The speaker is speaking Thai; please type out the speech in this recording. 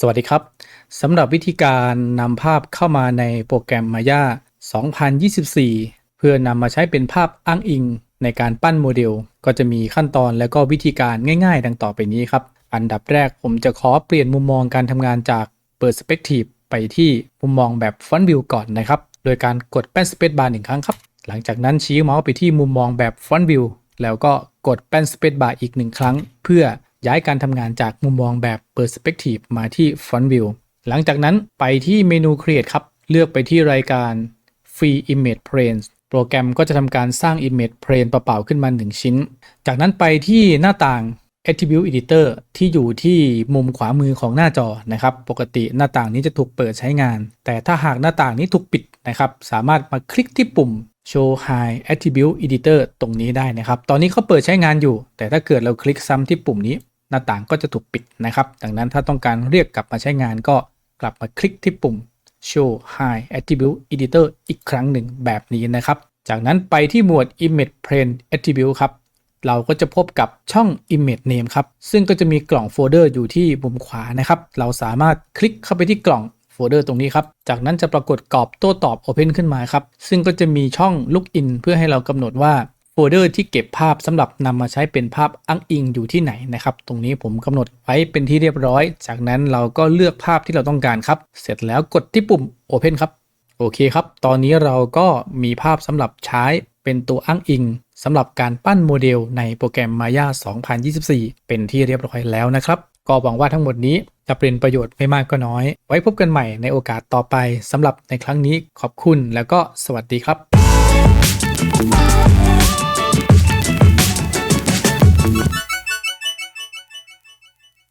สวัสดีครับสำหรับวิธีการนำภาพเข้ามาในโปรแกรม Maya 2024 เพื่อนำมาใช้เป็นภาพอ้างอิง ในการปั้นโมเดล ก็จะมีขั้นตอนและก็วิธีการง่ายๆ ดังต่อไปนี้ครับ อันดับแรกผมจะขอเปลี่ยนมุมมองการทำงานจาก Perspective ไปที่มุมมองแบบ Front View ก่อนนะครับ โดยการกดแป้น Space Bar หนึ่งครั้งครับ หลังจากนั้นชี้เมาส์ไปที่มุมมองแบบ Front View แล้วก็กดแป้น Space Bar อีกหนึ่งครั้ง เพื่อ ย้ายการทำงานจากมุมมองแบบ Perspective มาที่ Front View หลังจากนั้นไปที่เมนู Create ครับ เลือกไปที่รายการ Free Image Plane โปรแกรมก็จะทำการสร้าง Image Plane เปล่าๆขึ้นมา 1 ชิ้น จากนั้นไปที่หน้าต่าง Attribute Editor ที่อยู่ที่มุมขวามือของหน้าจอนะครับ ปกติหน้าต่างนี้จะถูกเปิดใช้งาน แต่ถ้าหากหน้าต่างนี้ถูกปิดนะครับ สามารถมาคลิกที่ปุ่ม Show High Attribute Editor ตรงนี้ได้นะครับ ตอนนี้เขาเปิดใช้งานอยู่ แต่ถ้าเกิดเราคลิกซ้ำที่ปุ่มนี้ หน้าต่างก็จะถูกปิดนะครับ ดังนั้นถ้าต้องการเรียกกลับมาใช้งานก็กลับมาคลิกที่ปุ่ม Show High Attribute Editor อีกครั้งหนึ่งแบบนี้นะครับ จากนั้นไปที่หมวด Image Plane Attribute ครับ เราก็จะพบกับช่อง Image Name ครับ ซึ่งก็จะมีกล่องโฟลเดอร์อยู่ที่มุมขวานะครับ เราสามารถคลิกเข้าไปที่กล่องโฟลเดอร์ตรงนี้ครับ จากนั้นจะปรากฏกรอบโต้ตอบ Open ขึ้นมาครับ ซึ่งก็จะมีช่อง Login เพื่อให้เรากำหนดว่า โฟลเดอร์ที่เก็บภาพสำหรับนำมาใช้เป็นภาพอ้างอิงอยู่ที่ไหนนะครับ ตรงนี้ผมกำหนดไว้เป็นที่เรียบร้อย จากนั้นเราก็เลือกภาพที่เราต้องการครับ เสร็จแล้วกดที่ปุ่ม Open ครับ โอเคครับ ตอนนี้เราก็มีภาพสำหรับใช้เป็นตัวอ้างอิงสำหรับการปั้นโมเดลในโปรแกรม Maya 2024 เป็นที่เรียบร้อยแล้วนะครับ ก็หวังว่าทั้งหมดนี้จะเป็นประโยชน์ไม่มากก็น้อย ไว้พบกันใหม่ในโอกาสต่อไปสำหรับในครั้งนี้ขอบคุณแล้วก็สวัสดีครับ